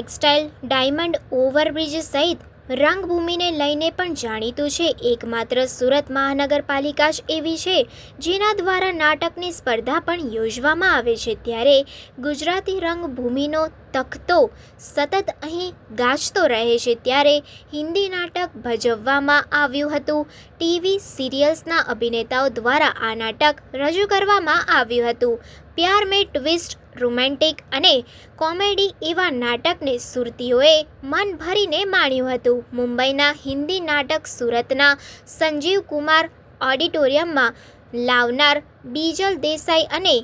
Textile, diamond, overbridge સહિત રંગભૂમિને લઈને પણ જાણીતું છે. એકમાત્ર સુરત મહાનગરપાલિકા જ એવી છે, જેના દ્વારા નાટકની સ્પર્ધા પણ યોજવામાં આવે છે. ત્યારે ગુજરાતી રંગભૂમિનો તખતો સતત અહીં ગાજતો રહે છે ત્યારે હિન્દી નાટક ભજવવામાં આવ્યું હતું. ટીવી સિરિયલ્સના અભિનેતાઓ દ્વારા આ નાટક રજૂ કરવામાં આવ્યું હતું. પ્યાર મેં ટ્વિસ્ટ, રોમેન્ટિક અને કોમેડી એવા નાટકને સુરતીઓએ મન ભરીને માણ્યું હતું. મુંબઈના હિન્દી નાટક સુરતના સંજીવ કુમાર ઓડિટોરિયમમાં લાવનાર બીજલ દેસાઈ અને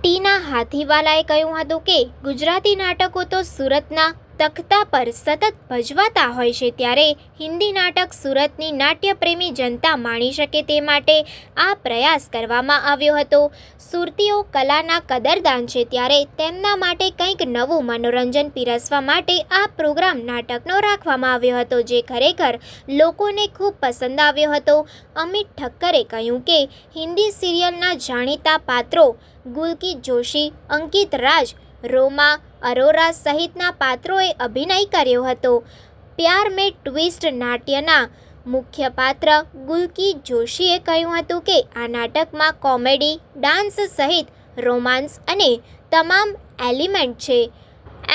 ટીના હાથીવાલાએ કહ્યું હતું કે ગુજરાતી નાટકો તો સુરતના તખ્તા પર સતત ભજવાતા હોય છે ત્યારે હિન્દી નાટક સુરતની નાટ્યપ્રેમી જનતા માણી શકે તે માટે આ પ્રયાસ કરવામાં આવ્યો હતો. સુરતીઓ કલાના કદરદાન છે ત્યારે તેમના માટે કંઈક નવું મનોરંજન પીરસવા માટે આ પ્રોગ્રામ નાટકનો રાખવામાં આવ્યો હતો જે ખરેખર લોકોને ખૂબ પસંદ આવ્યો હતો. અમિત ઠક્કરે કહ્યું કે હિન્દી સિરિયલના જાણીતા પાત્રો ગુલકી જોશી, અંકિત રાજ, રોમા અરોરા સહિતના પાત્રોએ અભિનય કર્યો હતો. પ્યાર મેં ટ્વિસ્ટ નાટ્યના મુખ્ય પાત્ર ગુલકી જોશીએ કહ્યું હતું કે, આ નાટકમાં કોમેડી, ડાન્સ સહિત રોમાન્સ અને તમામ એલિમેન્ટ છે.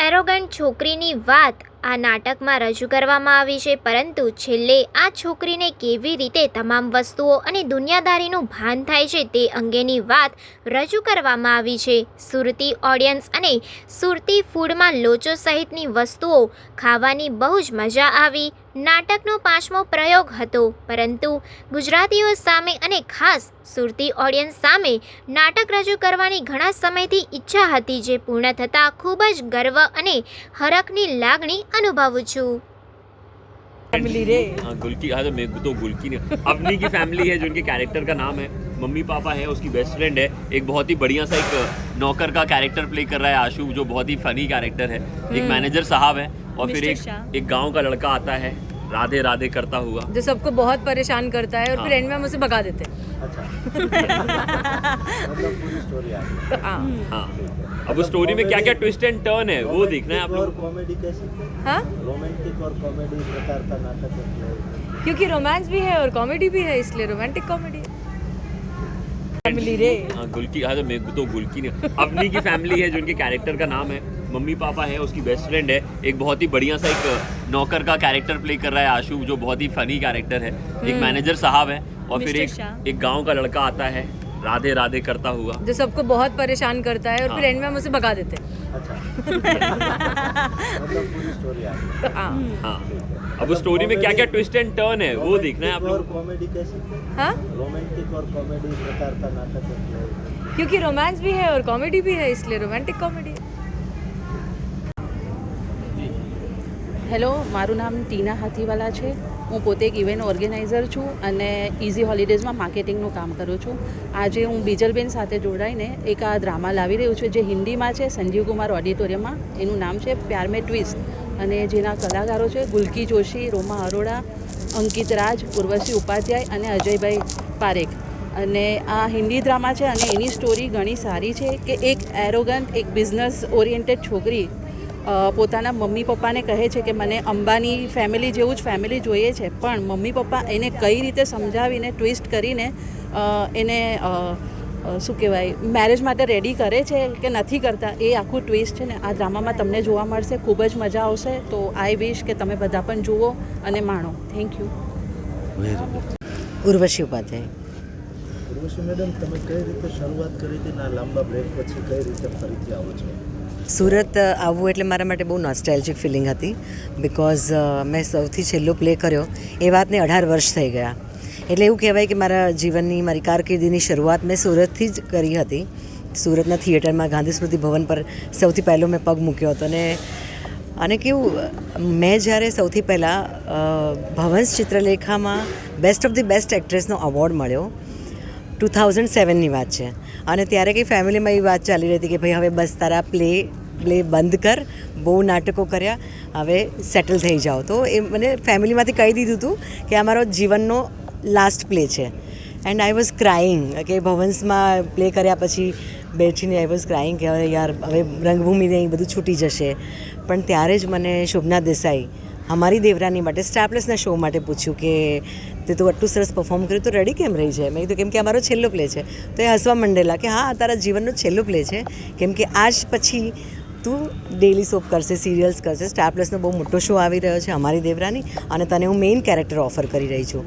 એરોગન્ટ છોકરીની વાત આ નાટકમાં રજૂ કરવામાં આવી છે, પરંતુ છેલ્લે આ છોકરીને કેવી રીતે તમામ વસ્તુઓ અને દુનિયાદારીનું ભાન થાય છે તે અંગેની વાત રજૂ કરવામાં આવી છે. સુરતી ઓડિયન્સ અને સુરતી ફૂડમાં લોચો સહિતની વસ્તુઓ ખાવાની બહુ જ મજા આવી. નાટકનો પાંચમો પ્રયોગ હતો પરંતુ ગુજરાતીઓ સામે અને ખાસ સુરતી ઓડિયન્સ સામે નાટક રજૂ કરવાની ઘણા સમયથી ઈચ્છા હતી જે પૂર્ણ થતાં ખૂબ જ ગર્વ અને હરખની લાગણી અનુભવું છું फैमिली रे हाँ गुलकी हाँ तो मेरे को तो गुलकी नहीं अपनी की फैमिली है जो उनके कैरेक्टर का नाम है मम्मी पापा है उसकी बेस्ट फ्रेंड है एक बहुत ही बढ़िया सा एक नौकर का कैरेक्टर प्ले कर रहा है आशु जो बहुत ही फनी कैरेक्टर है एक मैनेजर साहब है और फिर मिस्टर एक शाह। एक गांव का लड़का आता है राधे राधे करता हुआ। जो सबको बहुत परेशान करता है और फिर हाँ। एंड में हम उसे भगा देते हैं। तो हाँ। हाँ। अब उस स्टोरी में क्या क्या ट्विस्ट एंड टर्न है वो देखना है आप और कॉमेडी कैसी? हाँ? रोमांटिक और कॉमेडी प्रकार का नाटक है। क्योंकि रोमांस भी है और कॉमेडी भी है इसलिए रोमांटिक कॉमेडी फैमिली रे। हाँ गुलकी हाँ तो मेरे तो गुलकी नहीं अपनी की फैमिली है जो उनके कैरेक्टर का नाम है। मम्मी पापा है उसकी बेस्ट फ्रेंड है। एक बहुत ही बढ़िया सा एक नौकर का कैरेक्टर प्ले कर रहा है आशु जो बहुत ही फनी कैरेक्टर है। एक मैनेजर साहब है और फिर एक। एक गाँव का लड़का आता है राधे राधे करता हुआ। जो सबको बहुत परेशान करता है और फिर हाँ। एंड में हम उसे भगा देते हैं। अच्छा। मतलब पूरी स्टोरी आ गई हाँ। हाँ। अब उस स्टोरी में क्या क्या ट्विस्ट एंड टर्न है वो देखना है आप और लोगों को कॉमेडी कैसी हाँ रोमांटिक और कॉमेडी प्रकार का नाटक है क्योंकि रोमांस भी है और कॉमेडी भी है इसलिए रोमांटिक कॉमेडी હેલો મારું નામ ટીના હાથીવાલા છે હું પોતે એક ઇવેન્ટ ઓર્ગેનાઇઝર છું અને ઇઝી હોલિડેઝમાં માર્કેટિંગનું કામ કરું છું આજે હું બીજલબેન સાથે જોડાઈને એક આ ડ્રામા લાવી રહ્યું છું જે હિન્દીમાં છે સંજીવ કુમાર ઓડિટોરિયમમાં એનું નામ છે પ્યાર મેં ટ્વિસ્ટ અને જેના કલાકારો છે ગુલકી જોશી, રોમા અરોડા, અંકિત રાજ, ઉર્વશી ઉપાધ્યાય અને અજયભાઈ પારેખ. અને આ હિન્દી ડ્રામા છે અને એની સ્ટોરી ઘણી સારી છે કે એક એરોગન્ટ એક બિઝનેસ ઓરિએન્ટેડ છોકરી પોતાના મમ્મી પપ્પાને કહે છે કે મને અંબાની ફેમિલી જેવું જ ફેમિલી જોઈએ છે, પણ મમ્મી પપ્પા એને કઈ રીતે સમજાવીને ટ્વિસ્ટ કરીને એને શું કહેવાય મેરેજ માટે રેડી કરે છે કે નથી કરતા એ આખું ટ્વિસ્ટ છે ને આ ડ્રામામાં તમને જોવા મળશે ખૂબ જ મજા આવશે. તો આઈ વિશ કે તમે બધા પણ જુઓ અને માણો. Thank you Urvashi Upadhyay. Urvashi madam તમે કઈ રીતે શરૂઆત કરી હતી ના લાંબા બ્રેક પછી કઈ રીતે ફરીથી આવો છો? સુરત આવવું એટલે મારા માટે બહુ નોસ્ટેલ્જિક ફિલિંગ હતી બિકોઝ મેં સૌથી છેલ્લો પ્લે કર્યો. એ વાતને અઢાર વર્ષ થઈ ગયા. એટલે એવું કહેવાય કે મારા જીવનની, મારી કારકિર્દીની શરૂઆત મેં સુરતથી જ કરી હતી. સુરતના થિયેટરમાં ગાંધી સ્મૃતિ ભવન પર સૌથી પહેલો મેં પગ મૂક્યો હતો અને અને કેવું, મેં જ્યારે સૌથી પહેલાં ભવંસ ચિત્રલેખામાં બેસ્ટ ઓફ ધી બેસ્ટ એક્ટ્રેસનો અવોર્ડ મળ્યો, ટુ થાઉઝન્ડ સેવનની વાત છે. અને ત્યારે કંઈ ફેમિલીમાં એવી વાત ચાલી રહી હતી કે ભાઈ હવે બસ તારા પ્લે પ્લે બંધ કર, બહુ નાટકો કર્યા, હવે સેટલ થઈ જાઓ. તો એ મને ફેમિલીમાંથી કહી દીધું હતું કે આ મારો જીવનનો લાસ્ટ પ્લે છે. એન્ડ આઈ વોઝ ક્રાઇંગ કે ભવન્સમાં પ્લે કર્યા પછી બેઠીને આઈ વોઝ ક્રાઇંગ કે હવે યાર, હવે રંગભૂમિને એ બધું છૂટી જશે. પણ ત્યારે જ મને શોભના દેસાઈ, અમારી દેવરાની માટે સ્ટારપ્લસના શો માટે પૂછ્યું કે, તે તું આટલું સરસ પરફોર્મ કર્યું, તો રેડી કેમ રહી છે? મેં કીધું, કેમ કે અમારો છેલ્લો પ્લે છે. તો એ હસવા મંડેલા કે, હા તારા જીવનનો છેલ્લો પ્લે છે. કેમ કે આજ પછી તું ડેલી સોપ કરશે સિરિયલ્સ કરશે. સ્ટાર પ્લસનો બહુ મોટો શો આવી રહ્યો છે અમારી દેવરાની અને તને હું મેઇન કેરેક્ટર ઓફર કરી રહી છું.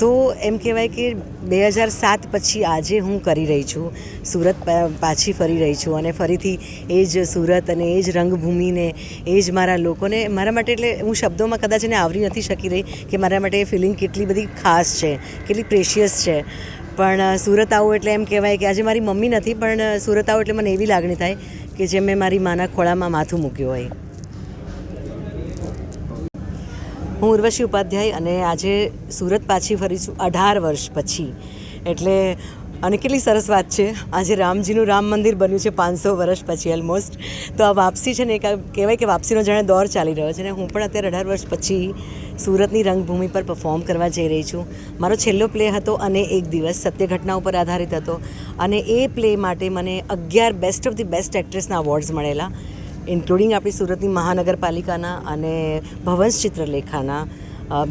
તો એમ કહેવાય કે બે હજાર સાત પછી આજે હું કરી રહી છું. સુરત પાછી ફરી રહી છું અને ફરીથી એ જ સુરત અને એ જ રંગભૂમિને એ જ મારા લોકોને મારા માટે એટલે હું શબ્દોમાં કદાચ એને આવરી નથી શકી રહી કે મારા માટે એ ફિલિંગ કેટલી બધી ખાસ છે, કેટલી પ્રેશિયસ છે. પણ સુરત આવું એટલે એમ કહેવાય કે આજે મારી મમ્મી નથી પણ સુરત આવું એટલે મને એવી લાગણી થાય કે જે મેં મારી માના ખોળામાં માથું મૂક્યું હોય. હું ઉર્વશી ઉપાધ્યાય અને આજે સુરત પાછી ફરી છું અઢાર વર્ષ પછી. એટલે અને કેટલી સરસ વાત છે. આજે રામજીનું રામ મંદિર બન્યું છે પાંચસો વર્ષ પછી ઓલમોસ્ટ તો આ વાપસી છે ને એક કહેવાય કે વાપસીનો જાણે દોર ચાલી રહ્યો છે ને હું પણ અત્યારે અઢાર વર્ષ પછી સુરતની રંગભૂમિ પર પરફોર્મ કરવા જઈ રહી છું. મારો છેલ્લો પ્લે હતો અને એક દિવસ સત્ય ઘટના ઉપર આધારિત હતો અને એ પ્લે માટે મને અગિયાર બેસ્ટ ઓફ ધી બેસ્ટ એક્ટ્રેસના અવોર્ડ્સ મળેલા. ઇન્ક્લુડિંગ આપણી સુરતની મહાનગરપાલિકાના અને ભવંશ ચિત્રલેખાના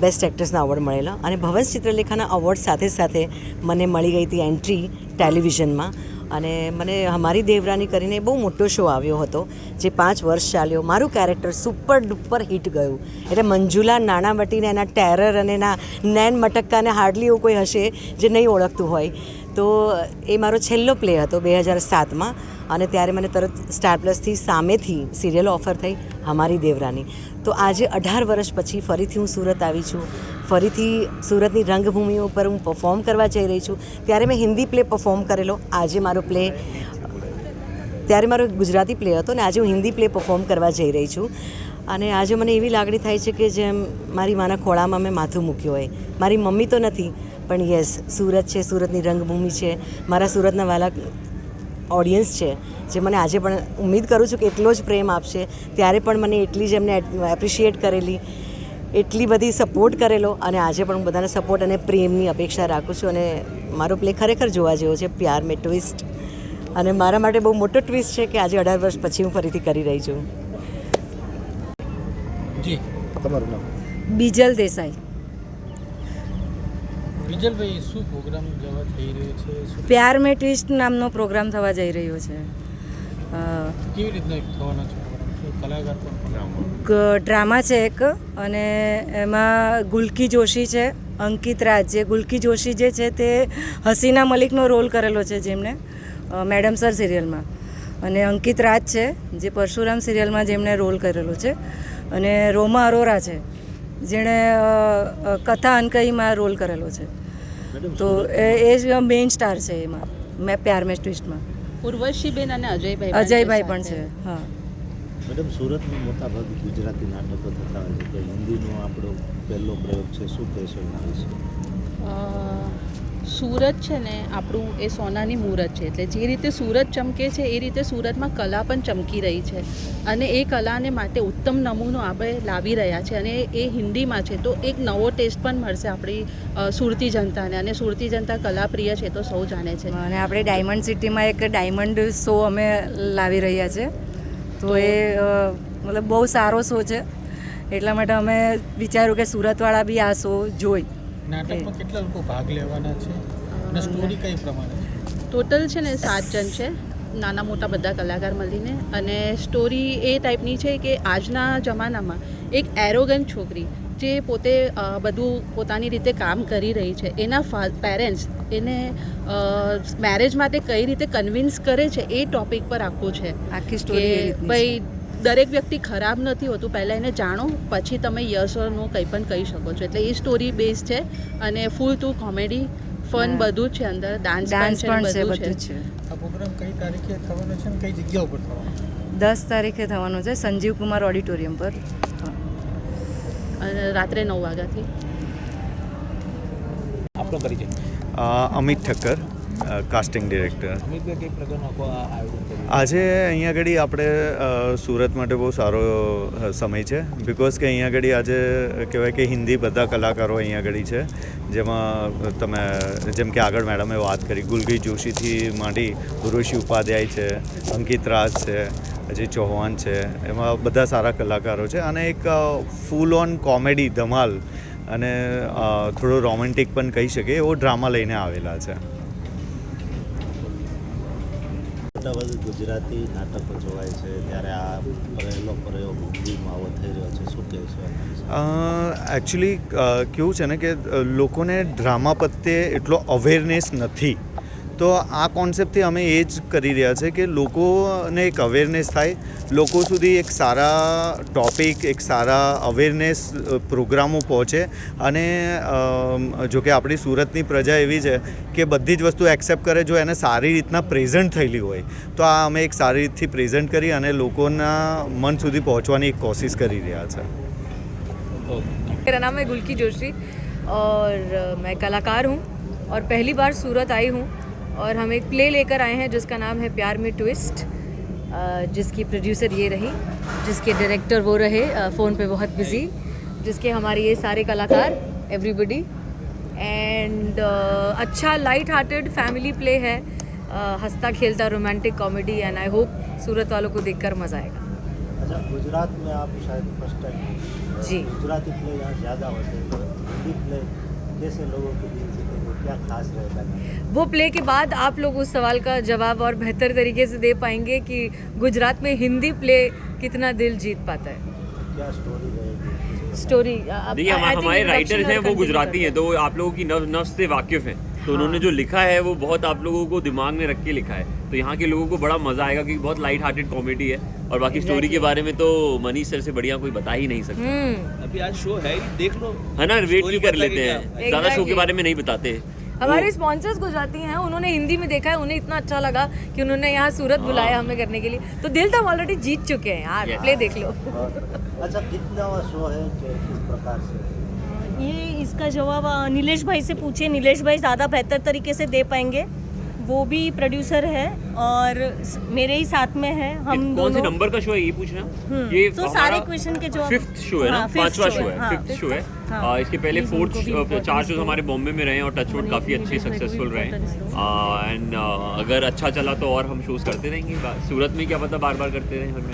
બેસ્ટ એક્ટર્સના અવોર્ડ મળેલા. અને ભવંશ ચિત્રલેખાના અવોર્ડ સાથે સાથે મને મળી ગઈ હતી એન્ટ્રી ટેલિવિઝનમાં અને મને હમારી દેવરાની કરીને બહુ મોટો શો આવ્યો હતો, જે પાંચ વર્ષ ચાલ્યો. મારું કેરેક્ટર સુપર ડુપર હિટ ગયું. એટલે મંજુલા નાણાવટીને એના ટેરર અને એના નેન મટક્કાને હાર્ડલી એવું કોઈ હશે જે નહીં ઓળખતું હોય. તો એ મારો છેલ્લો પ્લે હતો બે હજાર સાતમાં અને ત્યારે મને તરત સ્ટાર પ્લસથી સામેથી સિરિયલ ઓફર થઈ હમારી દેવરાની. તો આજે અઢાર વર્ષ પછી ફરીથી હું સુરત આવી છું. ફરીથી સુરતની રંગભૂમિ ઉપર હું પરફોર્મ કરવા જઈ રહી છું. ત્યારે મેં હિન્દી પ્લે પરફોર્મ કરેલો. આજે મારો પ્લે, ત્યારે મારો ગુજરાતી પ્લે હતો ને આજે હું હિન્દી પ્લે પરફોર્મ કરવા જઈ રહી છું. અને આજે મને એવી લાગણી થાય છે કે જેમ મારી માના ખોળામાં મેં માથું મૂક્યું હોય. મારી મમ્મી તો નથી પણ યસ સુરત છે સુરતની રંગભૂમિ છે. મારા સુરતના વાલા ઓડિયન્સ છે જે મને આજે પણ ઉમ્મીદ કરું છું કે એટલો જ પ્રેમ આપશે. ત્યારે પણ મને એટલી જ એમને એપ્રિશિએટ કરેલી એટલી બધી સપોર્ટ કરેલો અને આજે પણ હું બધાને સપોર્ટ અને પ્રેમની અપેક્ષા રાખું છું. અને મારો પ્લે ખરેખર જોવા જેવો છે પ્યાર મેં ટ્વિસ્ટ અને મારા માટે બહુ મોટો ટ્વિસ્ટ છે કે આજે અઢાર વર્ષ પછી હું ફરીથી કરી રહી છું. જી. તમારું નામ? બીજલ દેસાઈ. વિજલભાઈ શું પ્રોગ્રામ જવા થઈ રહ્યો છે? પ્યાર મે ટ્વિસ્ટ નામનો પ્રોગ્રામ થવા જઈ રહ્યો છે. કેવી રીતના થવાનો છે કલાકાર ડ્રામા. છે એક અને એમાં ગુલકી જોશી છે અંકિત રાજ. જે ગુલકી જોશી જે છે તે હસીના મલિકનો રોલ કરેલો છે જેમણે મેડમ સર સિરિયલમાં. અને અંકિત રાજ છે જે પરશુરામ સિરિયલમાં જેમણે રોલ કરેલો છે. અને રોમા અરોરા છે જેણે કથા અનકઈમાં રોલ કરેલો છે. તો એ મેઇન સ્ટાર છે એમાં. મેં પ્યાર મેં ટ્વિસ્ટમાં. ઉર્વશીબેન અને અજયભાઈ અજયભાઈ પણ છે હા. મેડમ સુરતમાં મોટાભાગે ગુજરાતી નાટકો થતા હોય છે. તો હિન્દીનો આપણો પહેલો પ્રયોગ છે. શું કહેશો એના વિશે? સુરત છે ને, આપણું એ સોનાની મૂરત છે. એટલે જે રીતે સુરત ચમકે છે, એ રીતે સુરતમાં કલા પણ ચમકી રહી છે. અને એ કલાને માટે ઉત્તમ નમૂનો આપણે લાવી રહ્યા છે. અને એ હિન્દીમાં છે, તો એક નવો ટેસ્ટ પણ મળશે આપણી સુરતી જનતાને. અને સુરતી જનતા કલાપ્રિય છે તો સૌ જાણે છે. અને આપણે ડાયમંડ સિટીમાં એક ડાયમંડ શો અમે લાવી રહ્યા છે. તો એ મતલબ બહુ સારો શો છે. એટલા માટે અમે વિચાર્યું કે સુરતવાળા બી આ શો જોઈ. નાટકમાં કેટલા લોકો ભાગ લેવાના છે? અને સ્ટોરી કઈ પ્રમાણે? છે ટોટલ છે ને સાત જણ છે. નાના મોટા બધા કલાકાર મળીને. અને સ્ટોરી એ ટાઈપની છે કે આજના જમાનામાં એક એરોગન છોકરી જે પોતે બધું પોતાની રીતે કામ કરી રહી છે. એના પેરેન્ટ્સ એને મેરેજ માટે કઈ રીતે કન્વિન્સ કરે છે એ ટોપિક પર આખું છે આખી સ્ટોરી ભાઈ છે. દરેક વ્યક્તિ ખરાબ નથી હોતું પહેલાં એને જાણો પછી તમે યસ ઓર નો કંઈ પણ કહી શકો છો. એટલે એ સ્ટોરી બેઝ છે અને ફૂલ ટુ કોમેડી ફન બધું જ છે અંદર. ડાન્સ ડાન્સ પણ છે બધું બધું છે. આ પ્રોગ્રામ કઈ તારીખે થવાનો છે અને કઈ જગ્યા ઉપર થવાનો? દસ તારીખે થવાનું છે સંજીવ કુમાર ઓડિટોરિયમ પર. હા. અને રાત્રે નવ વાગ્યાથી. આપણો પરિચય. અમિત ઠક્કર. કાસ્ટિંગ ડિરેક્ટર આજે અહીંયા આગળ આપણે સુરત માટે બહુ સારો સમય છે. બિકોઝ કે અહીંયા આગળ આજે કહેવાય કે હિન્દી બધા કલાકારો અહીંયા આગળ છે. જેમાં તમે, જેમ કે આગળ મેડમે વાત કરી, ગુલગી જોશીથી માંડી ઋષિ ઉપાધ્યાય છે, અંકિત રાજ છે, અજય ચૌહાણ છે, એમાં બધા સારા કલાકારો છે. અને એક ફૂલ ઓન કોમેડી ધમાલ અને થોડો રોમેન્ટિક પણ કહી શકે એવો ડ્રામા લઈને આવેલા છે. ગુજરાતી નાટકો જોવાય છે, ત્યારે આ પહેલો પ્રયોગ હિન્દીમાં આવો થઈ રહ્યો છે શું કહેશો છે? એકચ્યુઅલી કેવું છે ને કે લોકોને ડ્રામા પ્રત્યે એટલો અવેરનેસ નથી તો આ કોન્સેપ્ટથી અમે એ જ કરી રહ્યા છે કે લોકોને એક અવેરનેસ થાય લોકો સુધી એક સારા ટોપિક એક સારા અવેરનેસ પ્રોગ્રામો પહોંચે અને અમ, જો કે આપણી સુરતની પ્રજા એવી છે કે બધી જ વસ્તુ એક્સેપ્ટ કરે જો એને સારી રીતના પ્રેઝન્ટ થયેલી હોય તો આ અમે એક સારી રીતથી પ્રેઝન્ટ કરી અને લોકોના મન સુધી પહોંચવાની એક કોશિશ કરી રહ્યા છે मेरा नाम है गुलकी जोशी और अ, मैं कलाकार हूँ और पहली बार सूरत आई हूँ और हम एक प्ले लेकर आए हैं जिसका नाम है प्यार में ट्विस्ट जिसकी प्रोड्यूसर ये रही जिसके डायरेक्टर वो रहे फ़ोन पे बहुत बिज़ी जिसके हमारे ये सारे कलाकार एवरीबडी एंड अच्छा लाइट हार्टेड फैमिली प्ले है हंसता खेलता romantic comedy and I hope Surat वालों को देखकर मज़ा आएगा अच्छा गुजरात में आप शायद फ़र्स्ट टाइम जी। गुजराती प्ले यहाँ ज़्यादा होते हैं तो हिंदी प्ले कैसे लोगों के जीतेंगे क्या खास रहेगा वो प्ले के बाद आप लोग उस सवाल का जवाब और बेहतर तरीके से दे पाएँगे कि गुजरात में हिंदी प्ले कितना दिल जीत पाता है। क्या स्टोरी रहेगी? स्टोरी हमारे राइटर्स हैं वो गुजराती हैं तो वो आप लोगों की नव नफ्स से वाकिफ हैं। तो उन्होंने जो लिखा है वो बहुत आप लोगों को दिमाग में रख के लिखा है। तो यहाँ के लोगों को बड़ा मज़ा आएगा क्योंकि बहुत लाइट हार्टेड कॉमेडी है और बाकी स्टोरी के बारे में तो मनीष सर से बढ़िया कोई बता ही नहीं सकता। हम्म। अभी आज शो है ही देख लो। है ना? वेट भी कर लेते हैं। ज़्यादा शो के बारे में नहीं बताते। हमारे स्पॉन्सर्स गुजराती हैं उन्होंने हिंदी में देखा है उन्हें इतना अच्छा लगा कि उन्होंने यहाँ सूरत बुलाया हमें करने के लिए। तो दिल तो हम ऑलरेडी जीत चुके हैं यार प्ले देख लो। अच्छा कितना शो है किस प्रकार से? ये इसका जवाब नीलेश भाई से पूछे नीलेश भाई ज़्यादा बेहतर तरीके से दे पाएँगे। वो भी प्रोड्यूसर है और मेरे ही साथ में है हम कौन से नंबर का शो है ये पूछना? हम्म, ये तो सारे क्वेश्चन के जवाब फिफ्थ शो है ना? हाँ, पांचवा शो है, है हाँ, फिफ्थ शो है। हाँ। इसके पहले फोर्थ चार शोज़ हमारे बॉम्बे में रहे हैं और टचवुड काफ़ी अच्छे सक्सेसफुल रहे। हैं। एंड अगर अच्छा चला तो और हम शोज़ करते रहेंगे। सूरत में क्या पता बार बार करते रहे हमें।